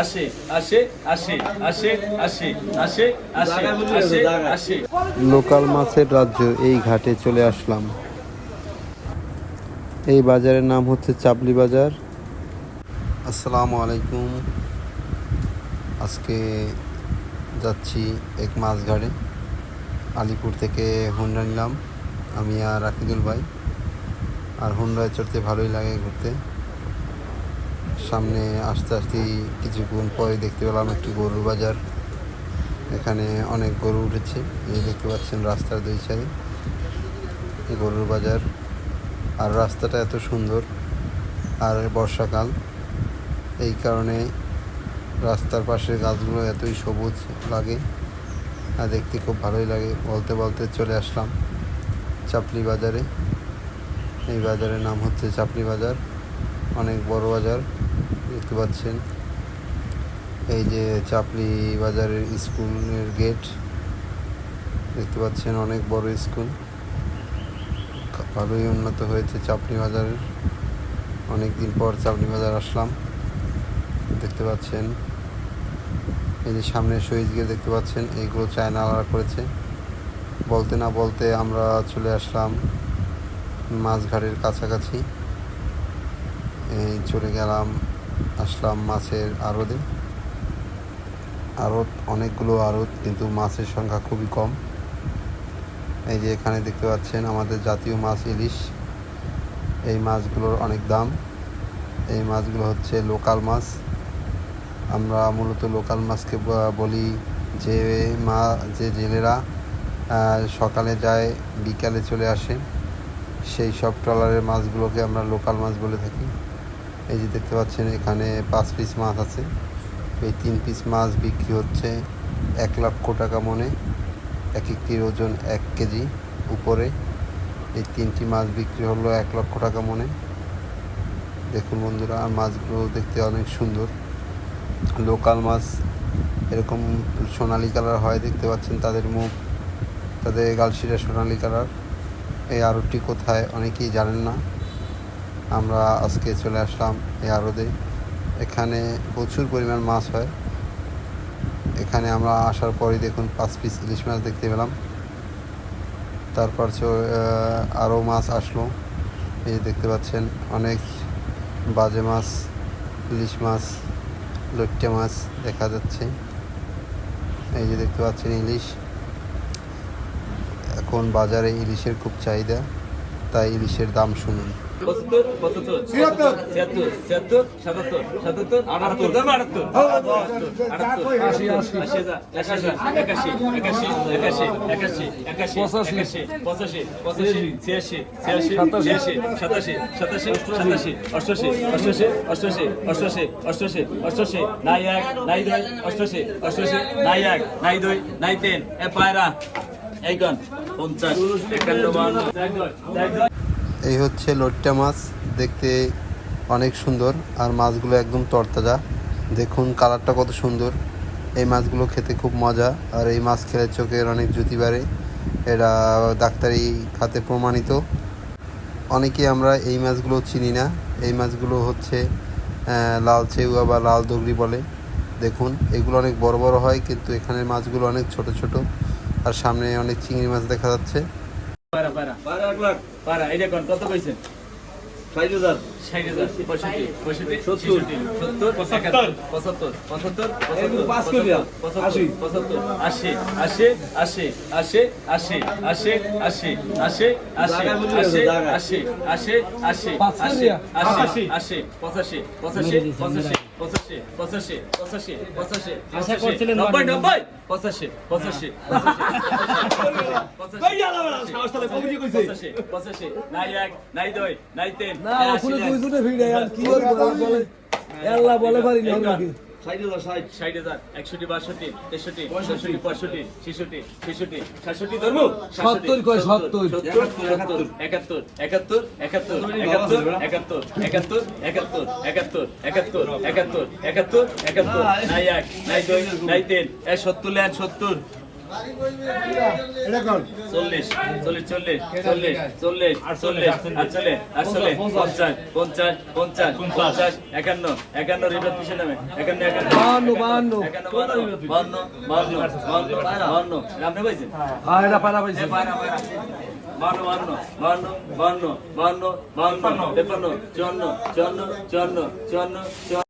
আসে আসে আসে আসে আসে আসে আসে আসে আসে। লোকাল মাছের রাজ্য এই ঘাটে চলে আসলাম। এই বাজারের নাম হচ্ছে চাপলি বাজার। আসসালামু আলাইকুম। আজকে যাচ্ছি এক মাছ ঘাটে। আলিপুর থেকে হোন্ডা নিলাম। আমি আর রাকিদুল ভাই। আর হোন্ডায় চড়তে ভালোই লাগে ঘুরতে। সামনে আস্তে আস্তে কিছুক্ষণ পরে দেখতে পেলাম একটি গরুর বাজার। এখানে অনেক গরু উঠেছে। এই দেখতে পাচ্ছেন রাস্তার দুই সাইডে। গরুর বাজার। আর রাস্তাটা এত সুন্দর। আর বর্ষাকাল। এই কারণে রাস্তার পাশের গাছগুলো এতই সবুজ লাগে। আর দেখতে খুব ভালোই লাগে। বলতে বলতে চলে আসলাম চাপলি বাজারে। এই বাজারের নাম হচ্ছে চাপলি বাজার। অনেক বড় বাজার। দেখতে পাচ্ছেন। এই যে চাপলি বাজারের স্কুলের গেট। দেখতে পাচ্ছেন অনেক বড় স্কুল। ভালোই উন্নত হয়েছে চাপলি বাজারের অনেক দিন পর চাপলি বাজার আসলাম। দেখতে পাচ্ছেন। এই যে সামনে সুইচ গেট দেখতে পাচ্ছেন, এইগুলো চায়না আলাদা করেছে। বলতে না বলতে আমরা চলে আসলাম মাছঘাটের কাছাকাছি। এই চলে গেলাম আসলাম মাছের আড়তে। আড়ত অনেকগুলো আড়ত, কিন্তু মাছের সংখ্যা খুবই কম। এই যে এখানে দেখতে পাচ্ছেন আমাদের জাতীয় মাছ ইলিশ। এই মাছগুলোর অনেক দাম। এই মাছগুলো হচ্ছে লোকাল মাছ। আমরা মূলত লোকাল মাছকে বলি যে মা, যে জেলেরা সকালে যায়, বিকালে চলে আসে। সেই সব ট্রলারের মাছগুলোকে আমরা লোকাল মাছ বলে থাকি। এই যে দেখতে পাচ্ছেন, এখানে পাঁচ পিস মাছ আছে। এই তিন পিস মাছ বিক্রি হচ্ছে এক লক্ষ টাকা মনে। এক একটির ওজন এক কেজি উপরে। এই তিনটি মাছ বিক্রি হলো এক লক্ষ টাকা মনে। দেখুন বন্ধুরা আর মাছগুলো দেখতে অনেক সুন্দর। লোকাল মাছ, এরকম সোনালি কালার হয়, দেখতে পাচ্ছেন তাদের মুখ। তাদের গালশিরা সোনালি কালার। এই আরবটি কোথায় অনেকেই জানেন না। আমরা আজকে চলে আসলাম এই আড়তে এখানে প্রচুর পরিমাণ মাছ হয়। এখানে আমরা আসার পরই দেখুন পাঁচ পিস ইলিশ মাছ দেখতে পেলাম। তারপর আরও মাছ আসলো। এই দেখতে পাচ্ছেন অনেক বাজে মাছ, ইলিশ মাছ লইট্টা মাছ দেখা যাচ্ছে। এই যে দেখতে পাচ্ছেন ইলিশ। এখন বাজারে ইলিশের খুব চাহিদা, তাই ইলিশের দাম শুনুন। পঁচাত্তর পঁচাত্তর ছিয়াত্তর। ছিয়াত্তর ছিয়াত্তর সাতাত্তর সাতাত্তর আটাত্তর দাম আটাত্তর আটাত্তর আশি আশি আশি। হাজার একাশি একাশি একাশি একাশি একাশি একাশি পঁচাশি। পঁচাশি ছিয়াশি ছিয়াশি ছিয়াশি সাতাশি সাতাশি সাতাশি অষ্টাশি অষ্টাশি অষ্টাশি অষ্টাশি অষ্টাশি অষ্টাশি নাই এক নাই দুই অষ্টাশি অষ্টাশি নাই এক নাই দুই নাই তিন। এ পায়রা এইগন পঞ্চাশ একান্ন বান্ন এই হচ্ছে লট্টা মাছ, দেখতে অনেক সুন্দর। আর মাছগুলো একদম তরতাজা। দেখুন কালারটা কত সুন্দর। এই মাছগুলো খেতে খুব মজা। আর এই মাছ খেলে চোখের অনেক জুতি বাড়ে। এটা ডাক্তারি খাতে প্রমাণিত। অনেকে আমরা এই মাছগুলো চিনি না। এই মাছগুলো হচ্ছে লাল চেউয়া বা লাল দগড়ি বলে। দেখুন, এগুলো অনেক বড় বড় হয়, কিন্তু এখানে মাছগুলো অনেক ছোট ছোট। আর সামনে অনেক চিংড়ি মাছ দেখা যাচ্ছে। পারা পারা পারা এক লাখ পারা এটা কোন কত কইছেন ষাট হাজার পঁয়ষট্টি পঁয়ষট্টি সত্তর সত্তর পঁচাত্তর পঁচাত্তর পঁচাত্তর পঁচাত্তর পঁচাত্তর আশি আশি আশি আশি আশি আশি আশি আশি আশি আশি আশি আশি আশি আশি আশি আশি পঁচাশি পঁচাশি পঁচাশি পঁচাশি পঁচাশি পঁচাশি পঁচাশি পঁচাশি নব্বই নব্বই পঁচাশি পঁচাশি পঁচাশি পঁচাশি নাই এক নাই দুই নাই তিন না ওখানে দুই দুটো ভিড় আর কি বলে আল্লাহ বলে পারি না আমাকে ষাট হাজার একষট্টি বাষট্টি তেষট্টি চৌষট্টি পঁয়ষট্টি ছেষট্টি ছেষট্টি সাতষট্টি ধর্ম? সত্তর কয়, সত্তর। একাত্তর। একাত্তর একাত্তর একাত্তর একাত্তর। একাত্তর একাত্তর। একাত্তর একাত্তর একাত্তর একাত্তর একাত্তর একাত্তর নাই এক নাই দুই নাই তিন। এ সত্তর এক সত্তর। চল্লিশ চল্লিশ চল্লিশ চল্লিশ চল্লিশ আটচল্লিশ আটচল্লিশ আটচল্লিশ পঞ্চাশ পঞ্চাশ। পঞ্চাশ পঞ্চাশ একান্ন একান্ন রিপোর্ট পিছিয়ে নামে? একান্ন একান্ন বাহান্ন, বাহান্ন। একান্ন বাহান্ন বাহান্ন বাহান্ন বাহান্ন বাহান্ন আপনি পাইছেন হ্যাঁ এটা পারা বাহান্ন বাহান্ন বাহান্ন বাহান্ন বাহান্ন বাহান্ন তেপান্ন চুয়ান্ন চুয়ান্ন চুয়ান্ন চুয়ান্ন চুয়ান্ন।